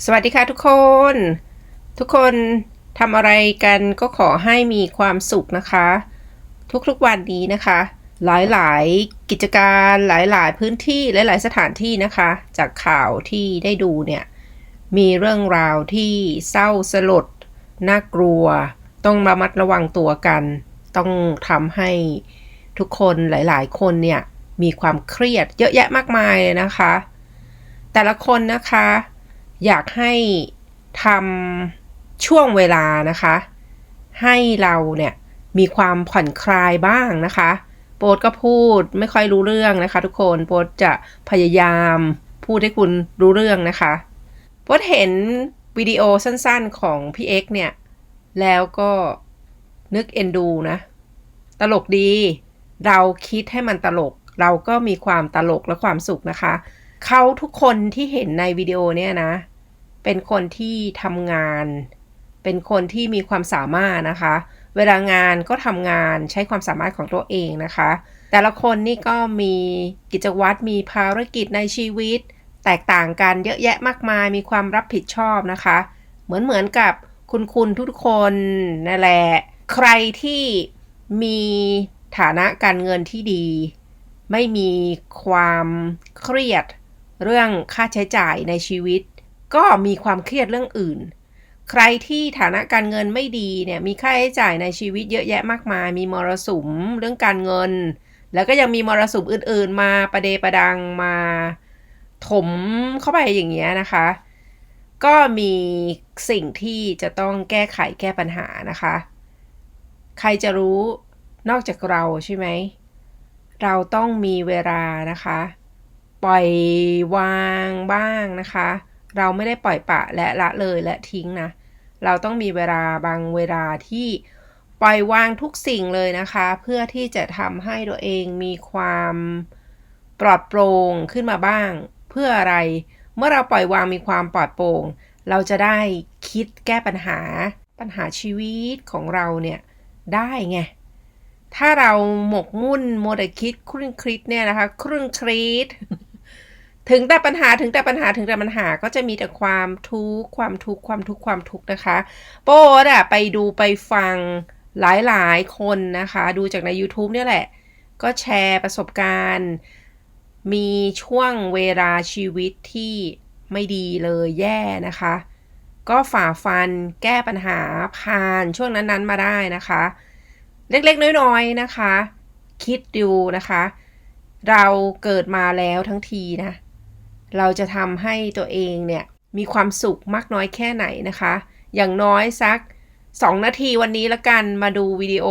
สวัสดีค่ะทุกคน ทุกคนทำอะไรกันก็ขอให้มีความสุขนะคะ ทุกๆวันนี้นะคะ หลายๆกิจการหลายๆพื้นที่หลายๆสถานที่นะคะ จากข่าวที่ได้ดูเนี่ย มีเรื่องราวที่เศร้าสลดน่ากลัว ต้องระมัดระวังตัวกัน ต้องทำให้ทุกคนหลายๆ คนเนี่ยมีความเครียดเยอะแยะมากมายเลยนะคะ แต่ละคนนะคะ อยากให้ทำช่วงเวลานะคะ ให้เราเนี่ยมีความผ่อนคลายบ้างนะคะ โปรดก็พูดไม่ค่อยรู้เรื่องนะคะ ทุกคนโปรดจะพยายามพูดให้คุณรู้เรื่องนะคะโปรดเห็นวิดีโอสั้นๆของพี่เอ็กเนี่ย แล้วก็นึกเอ็นดูนะ ตลกดี เราคิดให้มันตลก เราก็มีความตลกและความสุขนะคะ เขาทุกคนที่เห็นในวิดีโอเนี่ยนะ เป็นคนที่ทำงาน เป็นคนที่มีความสามารถนะคะ เวลางานก็ทำงานใช้ความสามารถของตัวเองนะคะ แต่ละคนนี่ก็มีกิจวัตรมีภารกิจในชีวิต แตกต่างกันเยอะแยะมากมายมีความรับผิดชอบนะคะ เหมือนเหมือนกับคุณคุณทุกคนนั่นแหละ ใครที่มีฐานะการเงินที่ดี ไม่มีความเครียดเรื่องค่าใช้จ่ายในชีวิต ก็มีความเครียดเรื่องอื่น ใครที่ฐานะการเงินไม่ดีเนี่ยมีค่าใช้จ่ายในชีวิตเยอะแยะมากมาย มีมรสุมเรื่องการเงิน แล้วก็ยังมีมรสุมอื่น ๆ มาประเดประดังมาถมเข้าไปอย่างเงี้ยนะคะ ก็มีสิ่งที่จะต้องแก้ไขแก้ปัญหานะคะ ใครจะรู้นอกจากเราใช่ไหม เราต้องมีเวลานะคะ ปล่อยวางบ้างนะคะ เราไม่ได้ปล่อยปะและละเลยและทิ้งนะ เราต้องมีเวลาบางเวลาที่ปล่อยวางทุกสิ่งเลยนะคะ เพื่อที่จะทำให้ตัวเองมีความปลอดโปร่งขึ้นมาบ้าง เพื่ออะไร เมื่อเราปล่อยวางมีความปลอดโปร่ง เราจะได้คิดแก้ปัญหาปัญหาชีวิตของเราเนี่ยได้ไงถ้าเราหมกมุ่นโมวแต่คิดครุ่นคิดเนี่ยนะคะครุ่นคิด ถึงแต่ปัญหาถึงแต่ปัญหาถึงแต่ปัญหาก็จะมีแต่ความทุกข์ความทุกข์ความทุกข์ความทุกข์นะคะ โป๊ดอะไปดูไปฟังหลายๆ คนนะคะ ดูจากใน YouTube เนี่ยแหละ ก็แชร์ประสบการณ์ มีช่วงเวลาชีวิตที่ไม่ดีเลยแย่นะคะ ก็ฝ่าฟันแก้ปัญหาผ่านช่วงนั้นๆมาได้นะคะ เล็กๆ น้อยๆนะคะ คิดดูนะคะ เราเกิดมาแล้วทั้งทีนะ เราจะทำให้ตัวเองเนี่ยมีความสุขมากน้อยแค่ไหนนะคะ อย่างน้อยสัก 2 นาทีวันนี้ละกันมาดูวิดีโอ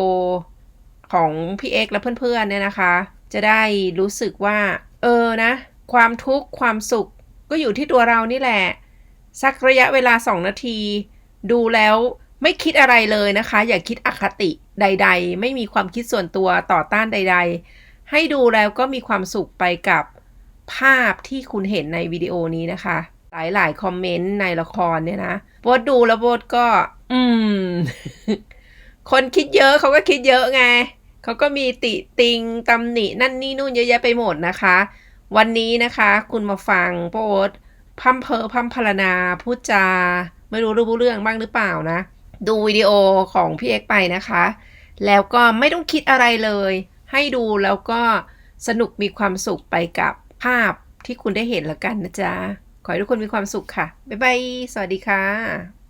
ของพี่เอ็กและเพื่อนๆเนี่ยนะคะ จะได้รู้สึกว่า เออนะ ความทุกข์ความสุขก็อยู่ที่ตัวเรานี่แหละ สักระยะเวลา 2 นาที ดูแล้วไม่คิดอะไรเลยนะคะ อย่าคิดอคติใด ๆ ไม่มีความคิดส่วนตัวต่อต้านใด ๆ ให้ดูแล้วก็มีความสุขไปกับ ภาพที่คุณเห็นในวิดีโอนี้นะคะ หลายๆ คอมเมนต์ในละครเนี่ยนะโบทดูแล้วโบทก็ อืม คนคิดเยอะเขาก็คิดเยอะไง เขาก็มีติติงตำหนินั่นนี่นู่นเยอะแยะไปหมดนะคะ วันนี้นะคะ คุณมาฟังโบทพัมเพอพัมพรนาพูดจา ไม่รู้รู้เรื่องบ้างหรือเปล่านะ ดูวิดีโอของพี่เอ็กไปนะคะ แล้วก็ไม่ต้องคิดอะไรเลย ให้ดูแล้วก็สนุกมีความสุขไปกับ ภาพที่คุณได้เห็นแล้วกันนะจ๊ะ ขอให้ทุกคนมีความสุขค่ะ บ๊ายบาย สวัสดีค่ะ